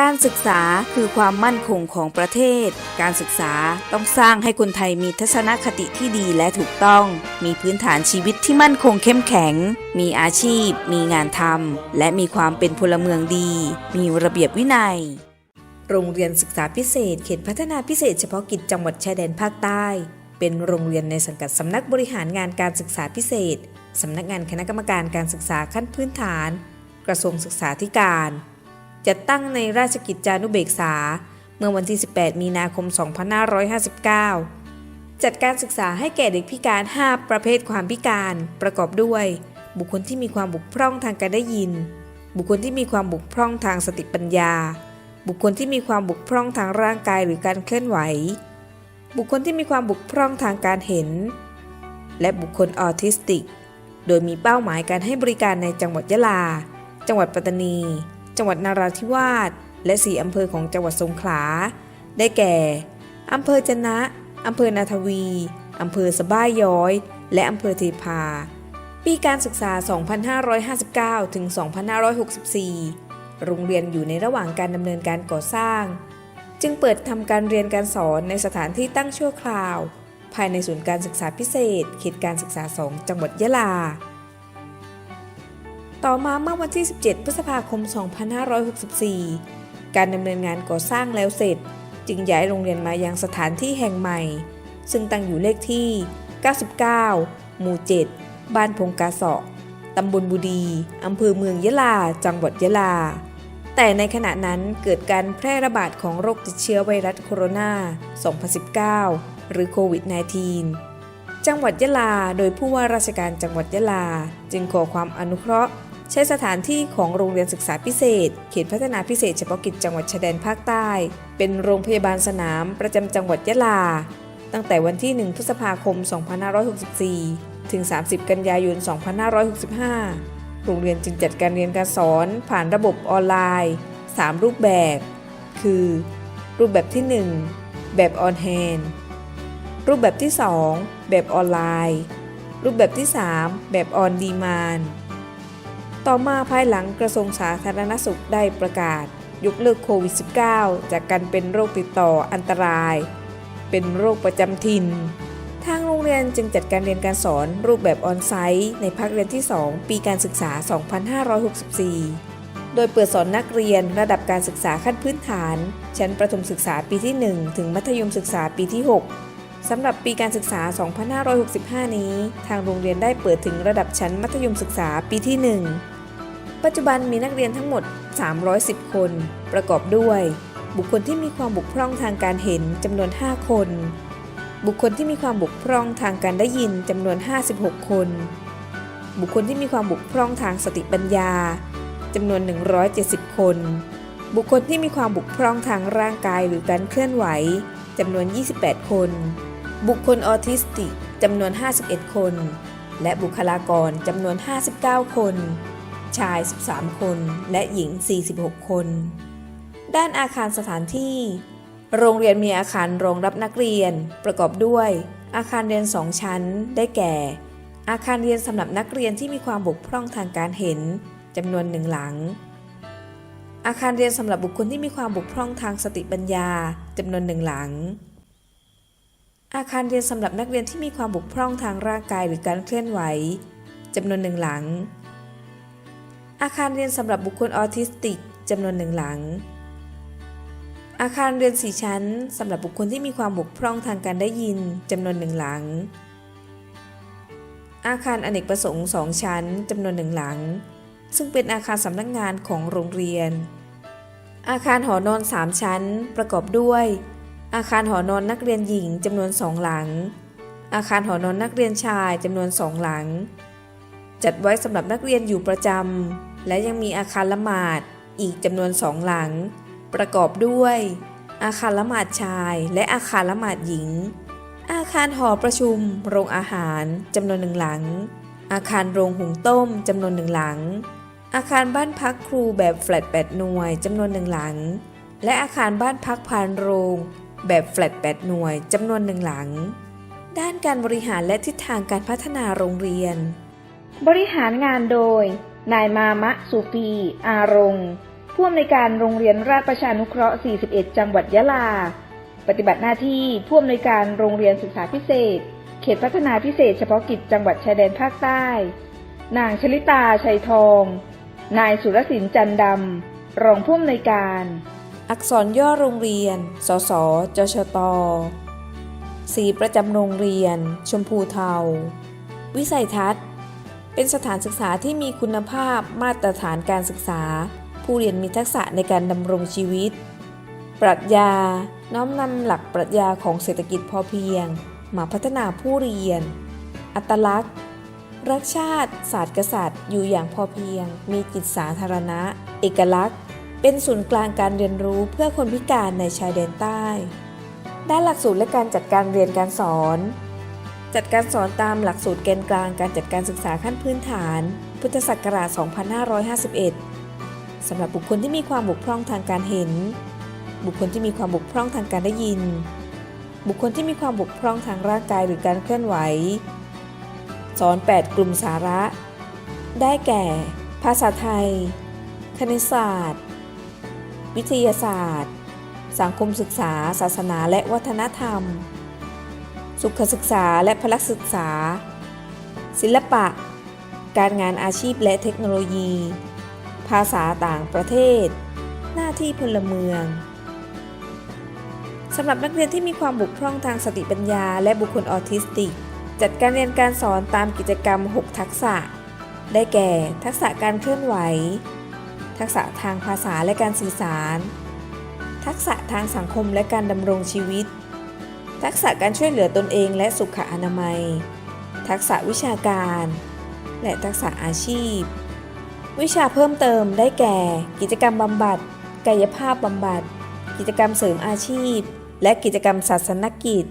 การศึกษาคือความมั่นคงของประเทศ การศึกษาต้องสร้างให้คนไทยมีทัศนคติที่ดีและถูกต้อง มีพื้นฐานชีวิตที่มั่นคงเข้มแข็ง มีอาชีพ มีงานทำ และมีความเป็นพลเมืองดี มีระเบียบวินัย โรงเรียนศึกษาพิเศษ เขตพัฒนาพิเศษเฉพาะกิจจังหวัดชายแดนภาคใต้ เป็นโรงเรียนในสังกัดสำนักบริหารงานการศึกษาพิเศษ สำนักงานคณะกรรมการการศึกษาขั้นพื้นฐาน กระทรวงศึกษาธิการ จัดตั้งในราชกิจจานุเบกษา เมื่อวันที่ 18 มีนาคม 2559 จัดการศึกษาให้แก่เด็กพิการ 5 ประเภทความพิการ ประกอบด้วย บุคคลที่มีความบกพร่องทางการได้ยิน บุคคลที่มีความบกพร่องทางสติปัญญา บุคคลที่มีความบกพร่องทางร่างกายหรือการเคลื่อนไหว บุคคลที่มีความบกพร่องทางการเห็น และบุคคลออทิสติก โดยมีเป้าหมายการให้บริการในจังหวัดยะลา จังหวัดปัตตานี จังหวัดนาราธิวาสและสี่อำเภอของจังหวัดสงขลา ได้แก่ อำเภอจนะ อำเภอนาทวี อำเภอสะบ้ายย้อย และอำเภอเทพา ปีการศึกษา 2559 ถึง 2564 โรงเรียนอยู่ในระหว่างการดำเนินการก่อสร้าง จึงเปิดทำการเรียนการสอนในสถานที่ตั้งชั่วคราว ภายในศูนย์การศึกษาพิเศษ เขตการศึกษา 2 จังหวัดยะลา ต่อมาเมื่อวันที่ 17 พฤษภาคม 2564 การดำเนินงานก่อสร้างแล้วเสร็จ จึงย้ายโรงเรียนมายังสถานที่แห่งใหม่ ซึ่งตั้งอยู่เลขที่ 99 หมู่ 7 บ้านพงกาเสาะตำบลบุดีอำเภอเมืองยะลา จังหวัดยะลา แต่ในขณะนั้นเกิดการแพร่ระบาดของโรคติดเชื้อไวรัสโคโรนา 2019 หรือโควิด -19 จังหวัดยะลา โดยผู้ว่าราชการจังหวัดยะลา จึงขอความอนุเคราะห์ ใช้สถานที่ของโรงเรียนศึกษาพิเศษ เขตพัฒนาพิเศษเฉพาะกิจจังหวัดชายแดนภาคใต้ เป็นโรงพยาบาลสนามประจำจังหวัดยะลา ตั้งแต่วันที่ 1 พฤษภาคม 2564 ถึง 30 กันยายน 2565 โรงเรียนจึงจัดการเรียนการสอนผ่านระบบออนไลน์ 3 รูปแบบ คือ รูปแบบที่ 1 แบบออนแฮนรูปแบบที่ 2 แบบออนไลน์ รูปแบบที่ 3 แบบออนดีมาน ต่อมาภายหลังกระทรวงสาธารณสุขได้ประกาศ ยกเลิกโควิด -19 จากการเป็นโรคติดต่ออันตราย เป็นโรคประจำถิ่น ทางโรงเรียนจึงจัดการเรียนการสอนรูปแบบออนไซต์ในภาคเรียนที่ 2 ปีการศึกษา 2564 โดยเปิดสอนนักเรียนระดับการศึกษาขั้นพื้นฐาน ชั้นประถมศึกษาปีที่ 1 ถึงมัธยมศึกษาปีที่ 6สำหรับปีการศึกษา 2565 นี้ ทางโรงเรียนได้เปิดถึงระดับชั้นมัธยมศึกษาปีที่ 1 ปัจจุบันมีนักเรียนทั้งหมด 310 คน ประกอบด้วย บุคคลที่มีความบกพร่องทางการเห็นจำนวน 5 คน บุคคลที่มีความบกพร่องทางการได้ยินจำนวน 56 คน บุคคลที่มีความบกพร่องทางสติปัญญาจำนวน 170 คน บุคคลที่มีความบกพร่องทางร่างกายหรือการเคลื่อนไหวจำนวน 28 คน บุคคลออทิสติกจำนวน 51 คน และบุคลากรจำนวน 59 คน ชาย 13 คน และหญิง 46 คน ด้านอาคารสถานที่ โรงเรียนมีอาคารรองรับนักเรียน ประกอบด้วย อาคารเรียน2ชั้น ได้แก่ อาคารเรียนสำหรับนักเรียนที่มีความบกพร่องทางการเห็นจำนวนหนึ่งหลัง อาคารเรียนสำหรับบุคคลที่มีความบกพร่องทางสติปัญญาจำนวนหนึ่งหลัง อาคารเรียนสำหรับนักเรียนที่มีความบกพร่องทางร่างกายหรือการเคลื่อนไหวจำนวนหนึ่งหลัง อาคารเรียนสำหรับบุคคลออทิสติกจำนวนหนึ่งหลัง อาคารเรียนสี่ชั้นสำหรับบุคคลที่มีความบกพร่องทางการได้ยินจำนวนหนึ่งหลัง อาคารอเนกประสงค์สองชั้นจำนวนหนึ่งหลัง ซึ่งเป็นอาคารสำนักงานของโรงเรียน อาคารหอนอนสามชั้น ประกอบด้วย อาคารหอนอนนักเรียนหญิงจำนวนสองหลัง อาคารหอนอนนักเรียนชายจำนวนสองหลัง จัดไว้สำหรับนักเรียนอยู่ประจำ และยังมีอาคารละหมาดอีกจำนวนสองหลัง ประกอบด้วย อาคารละหมาดชาย และอาคารละหมาดหญิง อาคารหอประชุม โรงอาหารจำนวนหนึ่งหลัง อาคารโรงหุงต้มจำนวนหนึ่งหลัง อาคารบ้านพักครูแบบแฟลต8หน่วยจำนวนหนึ่งหลัง และอาคารบ้านพักพานโรงแบบแฟลต8หน่วยจำนวนหนึ่งหลัง ด้านการบริหารและทิศทางการพัฒนาโรงเรียน บริหารงานโดย นายมามะสุปีอารงผู้อำนวยการโรงเรียนราชประชานุเคราะห์ 41 จังหวัดยะลา ปฏิบัติหน้าที่ผู้อำนวยการโรงเรียนศึกษาพิเศษ เขตพัฒนาพิเศษเฉพาะกิจจังหวัดชายแดนภาคใต้ นางชลิตาชัยทอง นายสุรศิลจันดำ รองผู้อำนวยการ อักษรย่อโรงเรียน สส จชต สีประจำโรงเรียน ชมพูเทา วิสัยทัศน์ เป็นสถานศึกษาที่มีคุณภาพมาตรฐานการศึกษา ผู้เรียนมีทักษะในการดำรงชีวิต ปรัชญา น้อมนำหลักปรัชญาของเศรษฐกิจพอเพียง มาพัฒนาผู้เรียน อัตลักษณ์ รักชาติ ศาสตร์กษัตริย์ อยู่อย่างพอเพียง มีจิตสาธารณะ เอกลักษณ์ เป็นศูนย์กลางการเรียนรู้เพื่อคนพิการในชายแดนใต้ ด้านหลักสูตรและการจัดการเรียนการสอน จัดการสอนตามหลักสูตรแกนกลางการจัดการศึกษาขั้นพื้นฐาน พุทธศักราช 2551 สำหรับบุคคลที่มีความบกพร่องทางการเห็น บุคคลที่มีความบกพร่องทางการได้ยิน บุคคลที่มีความบกพร่องทางร่างกายหรือการเคลื่อนไหว สอน 8 กลุ่มสาระ ได้แก่ ภาษาไทย คณิตศาสตร์ วิทยาศาสตร์ สังคมศึกษา ศาสนาและวัฒนธรรม สุขศึกษาและพละศึกษา ศิลปะ การงานอาชีพและเทคโนโลยี ภาษาต่างประเทศ หน้าที่พลเมืองสำหรับนักเรียนที่มีความบกพร่องทางสติปัญญา และบุคคลออทิสติก จัดการเรียนการสอนตามกิจกรรม 6 ทักษะ ได้แก่ ทักษะการเคลื่อนไหว ทักษะทางภาษาและการสื่อสาร ทักษะทางสังคมและการดำรงชีวิต ทักษะการช่วยเหลือตนเองและสุขอนามัย ทักษะวิชาการ และทักษะอาชีพ วิชาเพิ่มเติมได้แก่ กิจกรรมบำบัด กายภาพบำบัด กิจกรรมเสริมอาชีพ และกิจกรรมศาสนกิจ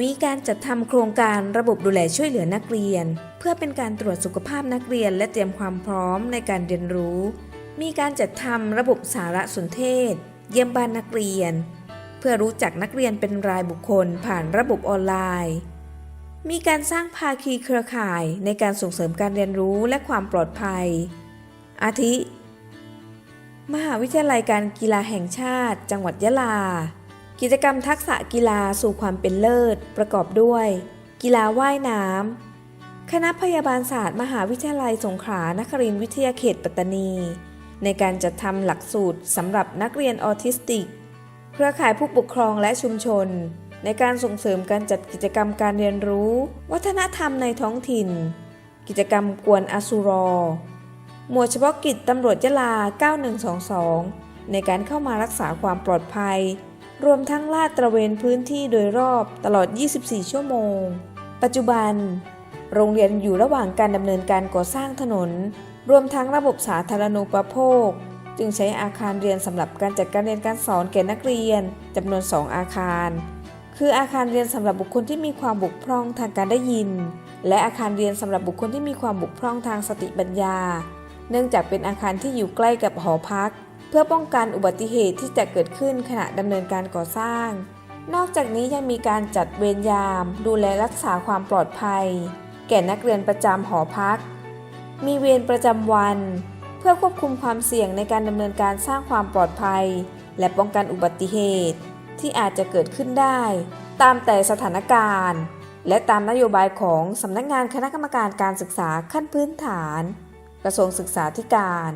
มีการจัดทำโครงการระบบดูแลช่วยเหลือนักเรียน เพื่อเป็นการตรวจสุขภาพนักเรียน และเตรียมความพร้อมในการเรียนรู้ มีการจัดทำระบบสารสนเทศ เยี่ยมบ้านนักเรียน เพื่อรู้จักนักเรียนเป็นรายบุคคลผ่านระบบออนไลน์ มีการสร้างภาคีเครือข่ายในการส่งเสริมการเรียนรู้และความปลอดภัย อาทิ มหาวิทยาลัยการกีฬาแห่งชาติ จังหวัดยะลา กิจกรรมทักษะกีฬาสู่ความเป็นเลิศ ประกอบด้วย กีฬาว่ายน้ำคณะพยาบาลศาสตร์ มหาวิทยาลัยสงขลานครินทร์วิทยาเขตปัตตานี ในการจัดทำหลักสูตรสำหรับนักเรียนออทิสติก รือข่ายผู้ปกครองและชุมชน ในการส่งเสริมการจัดกิจกรรมการเรียนรู้ วัฒนธรรมในท้องถิ่น กิจกรรมกวนอสุรอ หมวดเฉพาะกิจตำรวจยะลา 9122 ในการเข้ามารักษาความปลอดภัย รวมทั้งลาดตระเวนพื้นที่โดยรอบตลอด 24 ชั่วโมง ปัจจุบัน โรงเรียนอยู่ระหว่างการดำเนินการก่อสร้างถนน รวมทั้งระบบสาธารณูปโภค จึงใช้อาคารเรียนสำหรับการจัดการเรียนการสอนแก่นักเรียนจำนวน 2 อาคาร คืออาคารเรียนสำหรับบุคคลที่มีความบกพร่องทางการได้ยิน และอาคารเรียนสำหรับบุคคลที่มีความบกพร่องทางสติปัญญา เนื่องจากเป็นอาคารที่อยู่ใกล้กับหอพัก เพื่อป้องกันอุบัติเหตุที่จะเกิดขึ้นขณะดำเนินการก่อสร้าง นอกจากนี้ยังมีการจัดเวรยาม ดูแลรักษาความปลอดภัย แก่นักเรียนประจำหอพัก มีเวรประจำวัน เพื่อควบคุมความเสี่ยงในการดำเนินการสร้างความปลอดภัย และป้องกันอุบัติเหตุ ที่อาจจะเกิดขึ้นได้ ตามแต่สถานการณ์ และตามนโยบายของสำนักงานคณะกรรมการการศึกษาขั้นพื้นฐาน กระทรวงศึกษาธิการ